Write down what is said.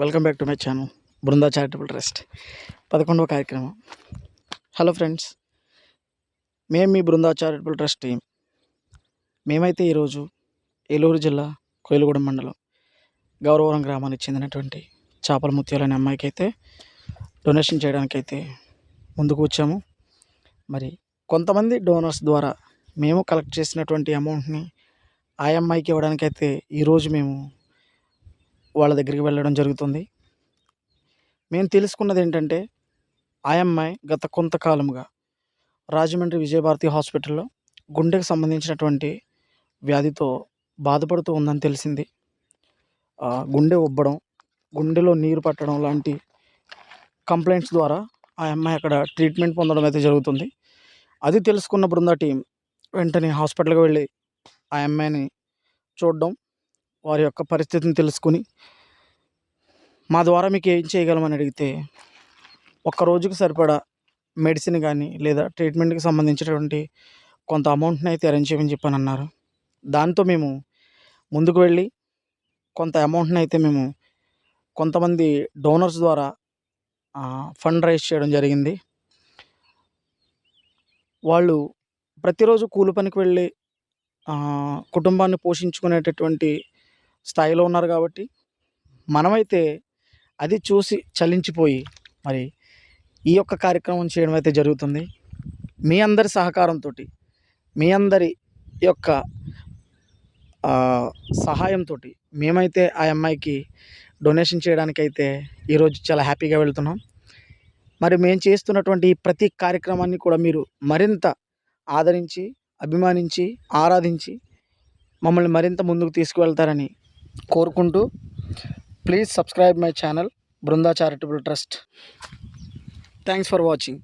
Welcome back to my channel Brinda charitable trust. పదకొండవ కార్యక్రమం. Hello friends మేము మీ బృందా చారిటబుల్ ట్రస్ట్ టీం. మేమైతే ఈరోజు ఏలూరు జిల్లా కోయిలగూడెం మండలం గౌరవరం గ్రామానికి చెందినటువంటి చేపల ముత్యాలు అనే అమ్మాయికి అయితే డొనేషన్ చేయడానికైతే ముందుకు వచ్చాము. మరి కొంతమంది డోనర్స్ ద్వారా మేము కలెక్ట్ చేసినటువంటి అమౌంట్ని ఆ అమ్మాయికి ఇవ్వడానికైతే ఈరోజు మేము వాళ్ళ దగ్గరికి వెళ్ళడం జరుగుతుంది. మేము తెలుసుకున్నది ఏంటంటే ఆ అమ్మాయి గత కొంతకాలముగా రాజమండ్రి విజయభారతి హాస్పిటల్లో గుండెకు సంబంధించినటువంటి వ్యాధితో బాధపడుతూ ఉందని తెలిసింది. గుండె ఉబ్బడం గుండెలో నీరు పట్టడం లాంటి కంప్లైంట్స్ ద్వారా ఆ అమ్మాయి అక్కడ ట్రీట్మెంట్ పొందడం అయితే జరుగుతుంది. అది తెలుసుకున్న బృందా టీం వెంటనే హాస్పిటల్కి వెళ్ళి ఆ అమ్మాయిని చూడడం వారి యొక్క పరిస్థితిని తెలుసుకుని మా ద్వారా మీకు ఏం చేయగలమని అడిగితే ఒక్క రోజుకి సరిపడా మెడిసిన్ కానీ లేదా ట్రీట్మెంట్కి సంబంధించినటువంటి కొంత అమౌంట్ని అయితే అరేంజ్ చేయమని చెప్పాను అన్నారు దాంతో మేము ముందుకు వెళ్ళి కొంత అమౌంట్ని అయితే మేము కొంతమంది డోనర్స్ ద్వారా ఫండ్ రైజ్ చేయడం జరిగింది. వాళ్ళు ప్రతిరోజు కూలి పనికి వెళ్ళి కుటుంబాన్ని పోషించుకునేటటువంటి స్థాయిలో ఉన్నారు కాబట్టి మనమైతే అది చూసి చలించిపోయి మరి ఈ యొక్క కార్యక్రమం చేయడం అయితే జరుగుతుంది. మీ అందరి సహకారంతో మీ అందరి యొక్క సహాయంతో మేమైతే ఆ అమ్మాయికి డొనేషన్ చేయడానికైతే ఈరోజు చాలా హ్యాపీగా వెళ్తున్నాం. మరి మేము చేస్తున్నటువంటి ఈ ప్రతి కార్యక్రమాన్ని కూడా మీరు మరింత ఆదరించి అభిమానించి ఆరాధించి మమ్మల్ని మరింత ముందుకు తీసుకువెళ్తారని కోరుకుంటూ please subscribe my channel Brinda charitable trust thanks for watching